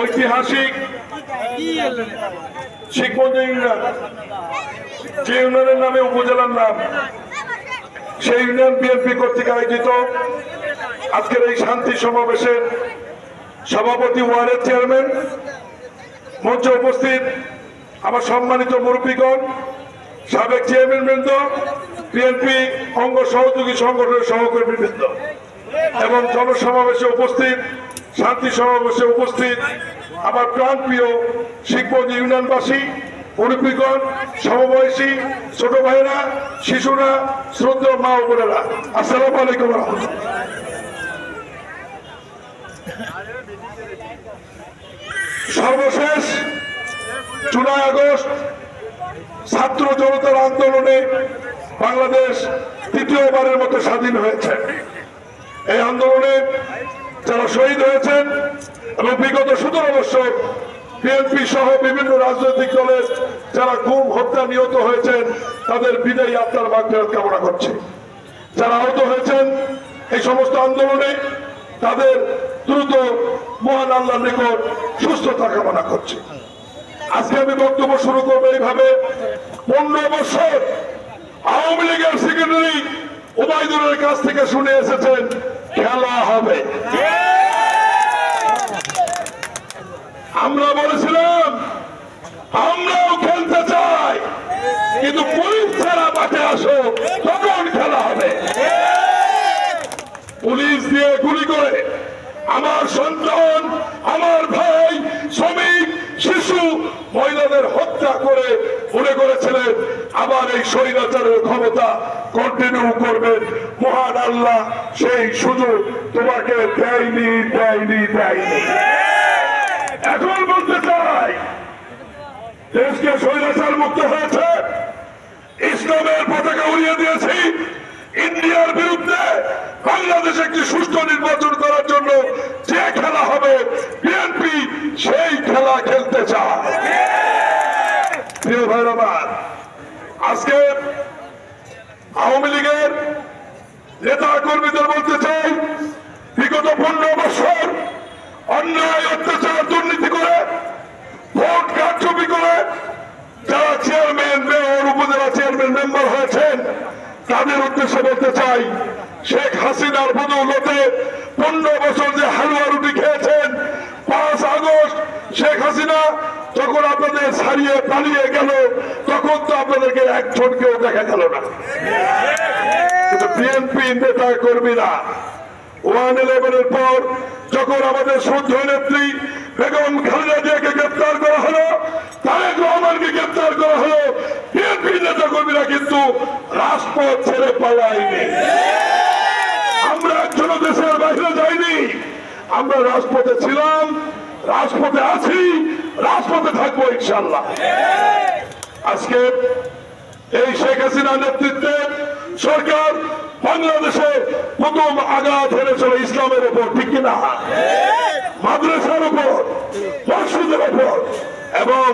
ঐতিহাসিক ইউনিয়ন, যে ইউনিয়নের নামে উপজেলার নাম, সেই ইউনিয়ন বিএনপি কর্তৃক আয়োজিত আজকের এই শান্তি সমাবেশের সভাপতি ওয়ার্ডের চেয়ারম্যান, মঞ্চে উপস্থিত আমার সম্মানিত মুরব্বীগণ, সাবেক চেয়ারম্যান বৃন্দ, বিএনপি অঙ্গ সহযোগী সংগঠনের সহকর্মী বৃন্দ এবং জনসমাবেশে উপস্থিত শান্তি সমাবেশে উপস্থিত আমার প্রাণপ্রিয় শিখবন্দি ইউনিয়নবাসী মুরব্বীগণ সমবয়সী, ছোট ভাইরা শিশুরা, শ্রদ্ধা মা ও বোনেরা। আসসালামু আলাইকুম সর্বশেষ জুলাই আগস্ট ছাত্র জনতার আন্দোলনে বাংলাদেশ তৃতীয়বারের মতো স্বাধীন হয়েছে। এই আন্দোলনে যারা শহীদ হয়েছেন এবং বিগত সতেরো বছর বিএনপি সহ বিভিন্ন রাজনৈতিক দলের যারা গুম, হত্যা নিহত হয়েছেন, তাদের বিদায়ী আত্মার মাগফিরাত কামনা করছে। যারা আহত হয়েছেন এই সমস্ত আন্দোলনে, তাদের দ্রুত মহান আল্লাহর নিকট সুস্থতা কামনা করছে। আজকে আমি বক্তব্য শুরু করব এইভাবে। পনেরো বছর আওয়ামী লীগের সেক্রেটারি ওবায়দুলের কাছ থেকে শুনে এসেছেন খেলা হবে। আমরা বলেছিলাম, আমরাও খেলতে চাই, কিন্তু পুলিশ ছাড়া মাঠে আসো তখন খেলা হবে। পুলিশ দিয়ে গুলি করে আমার সন্তান, আমার ভাই, শ্রমিক, শিশু, মহিলাদের হত্যা করে মনে করেছিলেন এই স্বৈরাচারের ক্ষমতা কন্টিনিউ করবেন। মহান আল্লাহ, সেই সুযোগ তোমাকে দেয়নি দেয়নি দেয়নি। এখন বলতে চাই, দেশকে স্বৈরাচার মুক্ত হয়েছে। ইসলামের পতাকা উড়িয়ে দিয়েছি। ইন্ডিয়ার বিরুদ্ধে বাংলাদেশ একটি সুষ্ঠু নির্বাচন করার জন্য যে খেলা হবে বিএনপি সেই খেলা খেলতে চায়। প্রিয় ভাই আমার আজকে আওয়ামী লীগের নেতা কর্মীদের বলতে চাই, বিগত পনেরো বছর অন্যায়, অত্যাচার, দুর্নীতি করে ভোট কারচুপি করে যারা চেয়ারম্যান, মেয়র, উপজেলা চেয়ারম্যান, মেম্বার হয়েছেন, তাদের উদ্দেশ্যে বলতে চাই, শেখ হাসিনার বদৌলতে পনেরো বছর যে হালুয়া রুটি খেয়েছেন, পাঁচ আগস্ট শেখ হাসিনা যখন আপনাদের ছাড়িয়ে পালিয়ে গেল, তখন তো আপনাদেরকে একজনকেও দেখা গেল না। বিএনপি নেতা কর্মীরা ওয়ান ইলেভেনের পর যখন আমাদের শ্রদ্ধ নেত্রী বেগম খালেদা জিয়াকে গ্রেপ্তার করা হলো, তারেক রহমানকে গ্রেপ্তার করা হলো বিএনপি নেতা কর্মীরা কিন্তু রাজপথ ছেড়ে পালায়নি। আমরা একজন দেশের বাইরে যাইনি, আমরা রাজপথে ছিলাম রাজপথে আছি, রাজপথে থাকব ইনশাল্লাহ আজকে এই শেখ হাসিনার নেতৃত্বে সরকার বাংলাদেশে প্রথম আঘাত হেরেছিল ইসলামের উপর, ঠিক কিনা? মাদ্রাসার উপর, মসজিদের উপর। এবং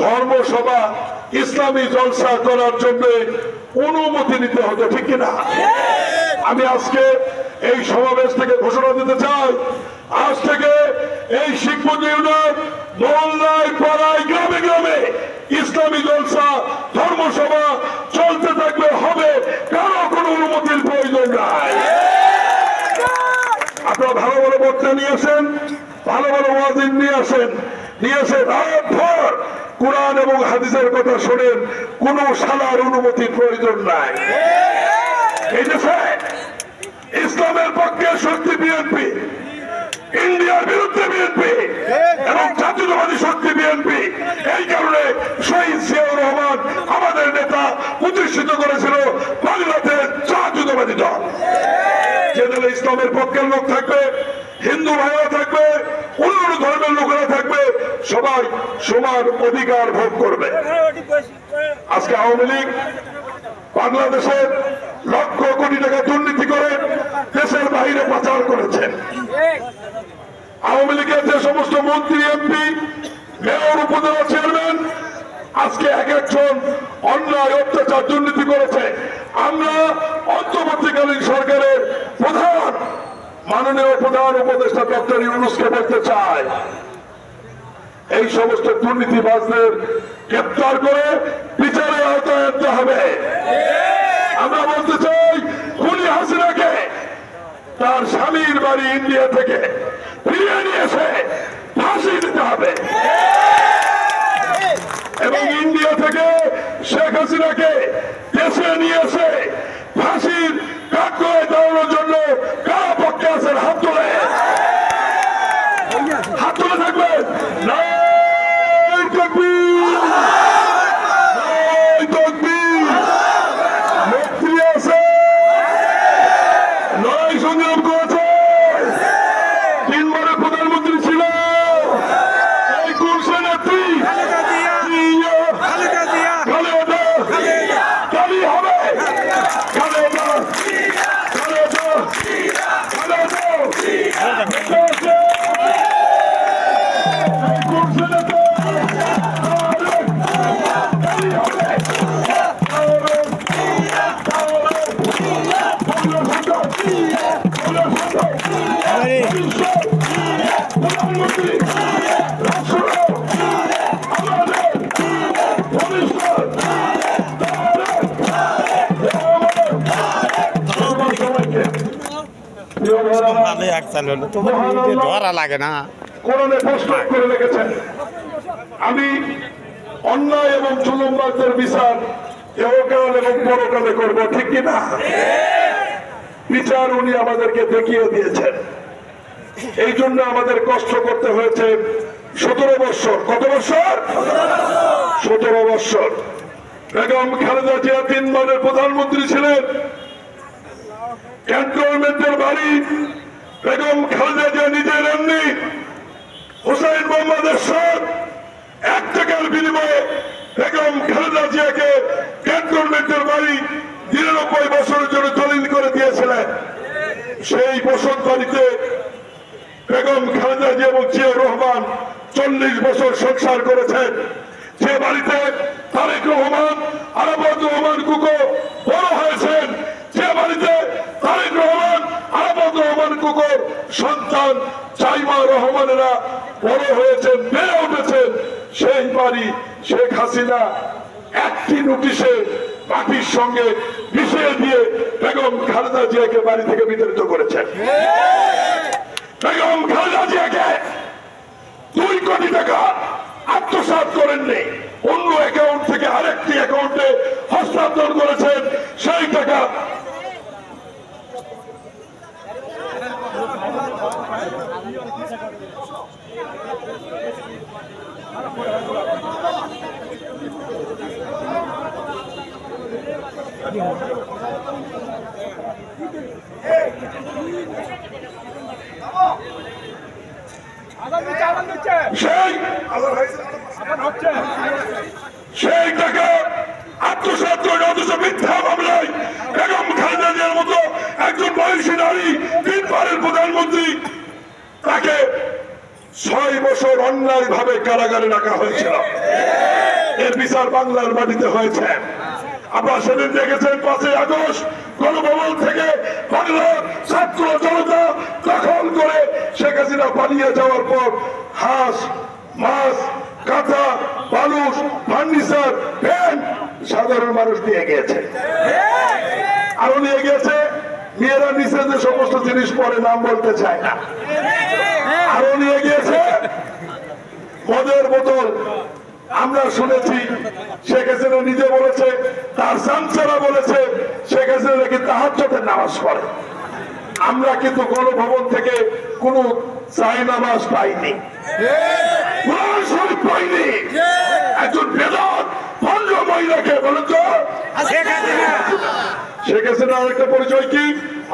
ধর্মসভা ইসলামী জলসা করার জন্য অনুমতি নিতে হতো ঠিক কিনা? আমি আজকে এই সমাবেশ থেকে ঘোষণা দিতে চাই, আজ থেকে এই শিখবন্দি ইউনিয়ন মহল্লায় পাড়ায় গ্রামে গ্রামে ইসলামী জলসা, ধর্মসভা চলতে থাকবে, হবে কারও কোনো অনুমতির প্রয়োজন নাই। আপনারা ভালো ভালো বক্তা নিয়ে আসেন, ভালো ভালো ওয়াজিন নিয়ে আসেন, নিয়ে এসে রাত ভর কোরআন এবং হাদিসের কথা শোনেন, কোন সালার অনুমতির প্রয়োজন নাই। এই দেশে ইসলামের পক্ষে শক্তি বিএনপি প্রতিষ্ঠিত করেছিল বাংলাদেশ জাতীয়তাবাদী দল। যে দলে ইসলামের পক্ষের লোক থাকবে, হিন্দু ভাইরা থাকবে অন্য ধর্মের লোকেরা থাকবে, সবাই সমান অধিকার ভোগ করবে। আজকে আওয়ামী লীগ বাংলাদেশের লক্ষ কোটি টাকা দুর্নীতি করে দেশের বাইরে পাচার করেছেন আওয়ামী লীগের যে সমস্ত মন্ত্রী, এমপি, মেয়র, উপজেলা চেয়ারম্যান আজকে এক একজন অন্যায়, অত্যাচার, দুর্নীতি করেছে। আমরা অন্তর্বর্তীকালীন সরকারের প্রধান, মাননীয় প্রধান উপদেষ্টা ডক্টর ইউনুসকে বলতে চাই, এই সমস্ত দুর্নীতিবাজদের গ্রেপ্তার করে বিচারের আওতায় আনতে হবে। আমরা বলতে চাই, খুনি হাসিনাকে তার স্বামীর বাড়ি ইন্ডিয়া থেকে ফিরিয়ে নিয়ে এসে ফাঁসি দিতে হবে। এবং ইন্ডিয়া থেকে শেখ হাসিনাকে দেশে নিয়েছে। ফাঁসির কাঠ করে দেওয়ানোর জন্য কারা পক্ষে আছেন হাত তোলে হাত তুলে থাকবেন নাই তাকবীর! নাই তাকবীর! নেত্রী আছে লড়াই সংগ্রাম করেছে তিনবারের প্রধানমন্ত্রী ছিল এই কুলসে নেত্রী খালেদা জিয়া জিয়া, খালেদা জিয়া খালেদা, দাবি হবে খালেদা, খালেদা, খালেদা, আছে। এই কুলসে নেত্রী, তারেক, দাবি হবে। তারেক, তারেক, প্রধানমন্ত্রী রাষ্ট্র আমাদের ভবিষ্যৎ সবাইকে প্রিয় ভাইরা, ভালো এক চাল হলো। তোমার ধরা লাগে না। কোরআনে প্রস্তুত করে রেখেছেন। আমি অন্যায় এবং জুলুমবাজদের বিচার এবং পরকালে করব, ঠিক কিনা বিচার উনি আমাদেরকে দেখিয়ে দিয়েছেন। এই জন্য আমাদের কষ্ট করতে হয়েছে সতেরো বৎসর কত বৎসর সতেরো বৎসর বেগম খালেদা জিয়া তিনবারের প্রধানমন্ত্রী ছিলেন। ক্যান্টনমেন্টের বাড়ি বেগম খালেদা জিয়া নিজের এমনি হুসাইন মোহাম্মদ এরশাদ এক টাকার বিনিময়ে বেগম খালেদা জিয়াকে ক্যান্টনমেন্টের বাড়ি নিরানব্বই বছরের জন্য দলিল করে দিয়েছিলেন। সেই বসত বাড়িতে বেগম খালেদা জিয়া এবং জিয়া রহমান চল্লিশ বছর সংসার করেছেন। যে বাড়িতে তারেক রহমান আরাবত রহমান কুকো বড় হয়েছেন, যে বাড়িতে তারেক রহমান আরাবত রহমান কুকোর সন্তান চাইমা রহমানেরা বড় হয়েছেন বেড়ে উঠেছেন সেই বাড়ি শেখ হাসিনা একটি নোটিশে মাটির সঙ্গে মিশিয়ে দিয়ে বেগম খালেদা জিয়াকে বাড়ি থেকে বিতাড়িত করেছেন। বেগম খালেদা জিয়াকে দুই কোটি টাকা আত্মসাৎ করেননি। অন্য অ্যাকাউন্ট থেকে আরেকটি অ্যাকাউন্টে হস্তান্তর করেছেন। সেই টাকা সেই সেই টাকা আত্মসাৎ করে অথচ মিথ্যা মামলায় বেগম খালেদা জিয়ার মতো একজন বয়সী নারী তিনবারের প্রধানমন্ত্রী তাকে ছয় বছর অন্যায় ভাবে কারাগারে রাখা হয়েছিল। এর বিচার বাংলার মাটিতে হয়েছে। আপনারা সেদিন দেখেছেন পাঁচই আগস্ট গণভবন থেকে বাংলার ছাত্র জনতা দখল করে শেখ হাসিনা পালিয়ে যাওয়ার পর হাঁস, মাছ, কাঁথা বালুস ফার্নিচার, ফ্যান সাধারণ মানুষ নিয়ে গিয়েছে। আরও নিয়ে গেছে মেয়েরা নিচে যে সমস্ত জিনিস পরে নাম বলতে চায় না। আরও নিয়ে গিয়েছে, মদের বোতল। আমরা শুনেছি, শেখ হাসিনা নিজে বলেছে, তার সামসারা বলেছে, শেখ হাসিনা নাকি তাহাজ্জতের নামাজ পড়ে। আমরা কিন্তু গণভবন থেকে কোন চাই পাইনি। পাইনি। একজন বেদত, ভণ্ড মহিলাকে বলেন তো। শেখ হাসিনা আরেকটা পরিচয় কি?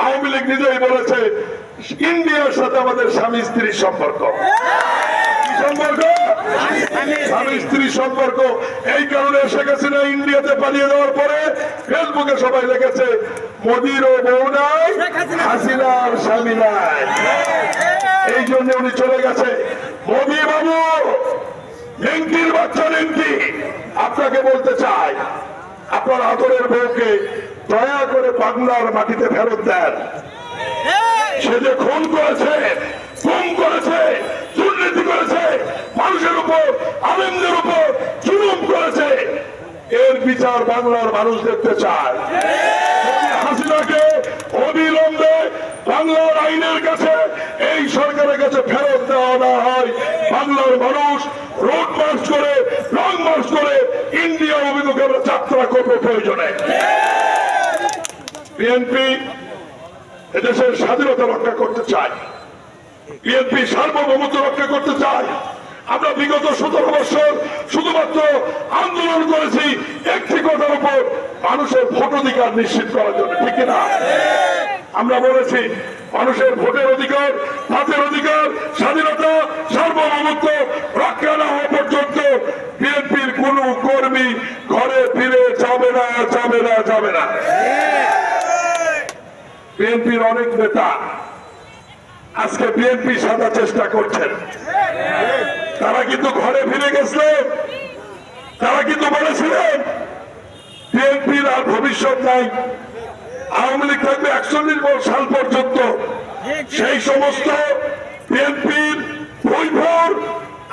আওয়ামী লীগ নিজেই বলেছে, ইন্ডিয়ার সাথে আমাদের স্বামী স্ত্রীর সম্পর্ক। সম্পর্ক? স্ত্রী এই কারণে শেখ হাসিনা ইন্ডিয়াতে পালিয়ে যাওয়ার পরে ফেসবুকে সবাই লিখেছে মোদিরও বউ নাই হাসিনার স্বামী নাই এই জন্য উনি চলে গেছে। মোদি বাবু নেংটির বাচ্চা নেংটি আপনাকে বলতে চাই আপনার আদরের বউকে দয়া করে বাংলার মাটিতে ফেরত দেন। সে যে খুন করেছে গুম করেছে দুর্নীতি করেছে মানুষের উপর আলেমদের উপর জুলুম করেছে এর বিচার বাংলার মানুষ দেখতে চায়। হাসিনাকে অবিলম্বে বাংলার আইনের কাছে এই সরকারের কাছে ফেরত দেওয়া না হয়। বাংলার মানুষ রোড মার্চ করে লং মার্চ করে ইন্ডিয়া আমরা যাত্রা করব প্রয়োজনে। বিএনপি এদেশের স্বাধীনতা রক্ষা করতে চায়। বিএনপি সার্বভৌমত্ব রক্ষা করতে চায়। আমরা বিগত সতেরো বছর শুধুমাত্র আন্দোলন করেছি, একটি কথার উপর মানুষের ভোট অধিকার নিশ্চিত করার জন্য, ঠিক না? আমরা বলেছি, মানুষের ভোটের অধিকার ভাতের অধিকার, স্বাধীনতা, সার্বভৌমত্ব রক্ষা না হওয়া পর্যন্ত বিএনপির কোন কর্মী ঘরে ফিরে যাবে না যাবে না যাবে না। বিএনপির অনেক নেতা আজকে বিএনপি সাদা চেষ্টা করছেন। তারা কিন্তু ঘরে ফিরে গেছিলেন তারা কিন্তু বলেছিলেন বিএনপির আর ভবিষ্যৎ নাই। আওয়ামী লীগ থাকবে একচল্লিশ সাল পর্যন্ত। সেই সমস্ত বিএনপির বৈভর,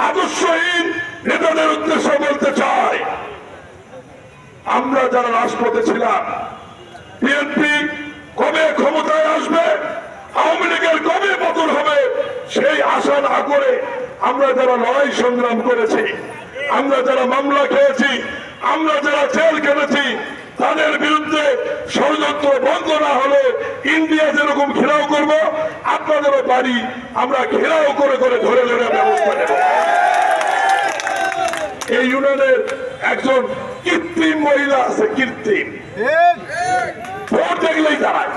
আদর্শহীন নেতাদের উদ্দেশ্যে বলতে চাই। আমরা যারা রাজপথে ছিলাম, বিএনপি কবে ক্ষমতায় আসবে, আওয়ামী লীগের কবে পতন হবে, সেই আশা না করে আমরা যারা লড়াই সংগ্রাম করেছি আমরা যারা মামলা খেয়েছি আমরা যারা জেল কেটেছি তাদের বিরুদ্ধে ষড়যন্ত্র বন্ধ না হলে ইন্ডিয়া যেরকম ঘেরাও করব আপনাদেরও বাড়ি আমরা ঘেরাও করে করে ধরে ধরে ব্যবস্থা নেব। এই ইউনিয়নের একজন কৃত্রিম মহিলা আছে কৃত্রিম। ভোট দেখলেই দাঁড়ায়।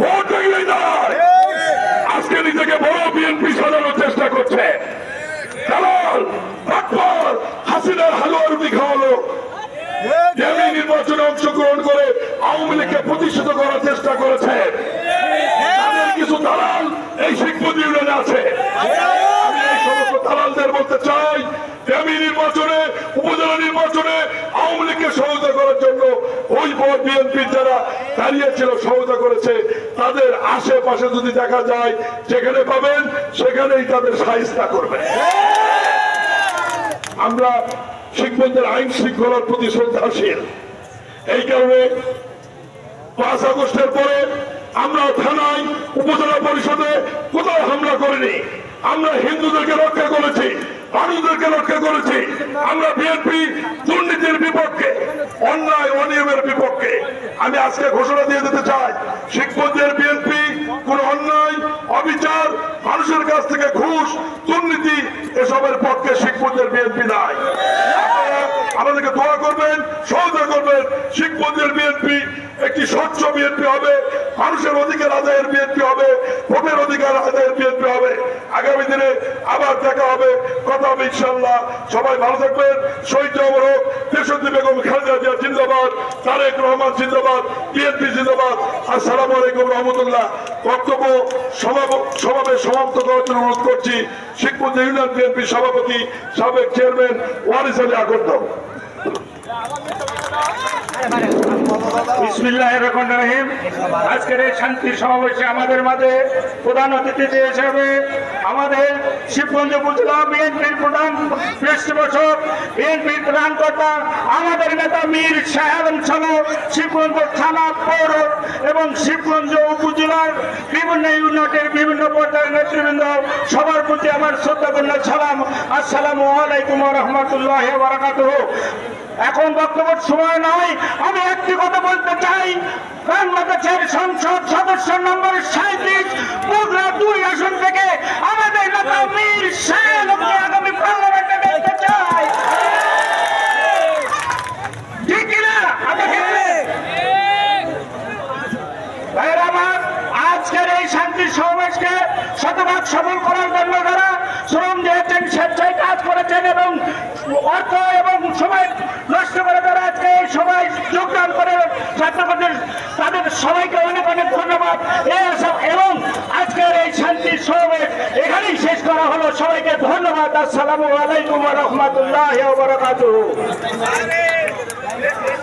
ভোট দেখলেই দাঁড়ায়। আজকে নিজেকে বড় বিএনপি সাজানোর চেষ্টা করছে। দালাল বাটপার হাসিনার হালুয়ার খাওয়ালো দেবী নির্বাচনে অংশগ্রহণ করে আওয়ামী লীগকে প্রতিষ্ঠিত করার চেষ্টা করেছে। কিছু দালাল এই শিখপতি ইউনিয়নে আছে। আমি এই সমস্ত দালালদের বলতে চাই দেবী নির্বাচনে, উপজেলা নির্বাচনে আওয়ামী লীগকে সহায়তা করার জন্য ওই পর বিএনপির যারা দাঁড়িয়েছিল সহায়তা করেছে, তাদের আশেপাশে যদি দেখা যায়, যেখানে পাবেন, সেখানেই তাদের সাহিস্তা করবেন। আমরা শিখবন্ধের আইন শৃঙ্খলার প্রতি শ্রদ্ধাশীল। এই কারণে পাঁচ আগস্টের পরে আমরা থানায়, উপজেলা পরিষদে কোথাও হামলা করিনি। আমরা হিন্দুদেরকে রক্ষা করেছি। মানুষদেরকে রক্ষা করেছি। আমরা বিএনপি দুর্নীতির বিপক্ষে, অন্যায়, অনিয়মের বিপক্ষে। আমি আজকে ঘোষণা দিয়ে দিতে চাই শিখবন্ধের বিএনপি কোন অন্যায়, অবিচার, মানুষের কাছ থেকে ঘুষ, দুর্নীতি, এসবের পক্ষে শিখবন্ধের বিএনপি নাই। আমাদেরকে দোয়া করবেন, সহযোগিতা করবেন শিখবন্ধের বিএনপি একটি স্বচ্ছ বিএনপি হবে, মানুষের অধিকার আদায়ের বিএনপি হবে, ভোটের অধিকার আদায়ের বিএনপি হবে। আগামী দিনে আবার দেখা হবে। কথা হবে ইনশাল্লাহ সবাই ভালো থাকবেন। শহীদ জবর হোক দেশদ্দী বেগম খালেদা জিয়া জিন্দাবাদ, তারেক রহমান জিন্দাবাদ, বিএনপি জিন্দাবাদ। আসসালামু আলাইকুম রহমতুল্লাহ। বক্তব্য সমাব- সমাবেশ সমাপ্ত করার জন্য অনুরোধ করছি শিখপুর ইউনিয়ন বিএনপি সভাপতি, সাবেক চেয়ারম্যান ওয়ারিস আলী আকন্দ রহিম। আজকের শান্তি সমাবেশে আমাদের মাঝে প্রধান অতিথি হিসেবে আমাদের শিবগঞ্জ উপজেলা বিএনপির প্রধান পৃষ্ঠপোষক বিএনপির প্রধান কর্তা, আমাদের নেতা মীর সাহেব সহ শিবগঞ্জ থানা পৌর এবং শিবগঞ্জ উপজেলার বিভিন্ন ইউনিটের বিভিন্ন পর্যায়ের সবার প্রতি আমার শ্রদ্ধাপূর্ণ সালাম। আসসালামু আলাইকুম রহমতুল্লাহ বারাকাতুহ। এখন বক্তব্য সময় নয় আমি একটি কথা বলতে চাই। বাংলাদেশের সংসদ সদস্য নম্বর সাঁত্রিশ বগুড়া দুই আসন থেকে আমাদের নেতা মীর শাহকে আগামী পার্লামেন্টে দেখতে চাই ঠিক কিনা আমাকে ভাইয়েরা আমার আজকের সমাবেশকে শতভাগ সফল করার জন্য যারা শ্রম দিয়েছেন, স্বেচ্ছায় কাজ করেছেন এবং অর্থ এবং সময় নষ্ট করে তারা আজকে এই সবাই যোগদান করে ছাত্রদের তাদের সবাইকে অনেক অনেক ধন্যবাদ। এবং আজকের এই শান্তি সমাবেশ এখানেই শেষ করা হলো। সবাইকে ধন্যবাদ। আসসালামু আলাইকুম রহমতুল্লাহ বারাকাতুহু।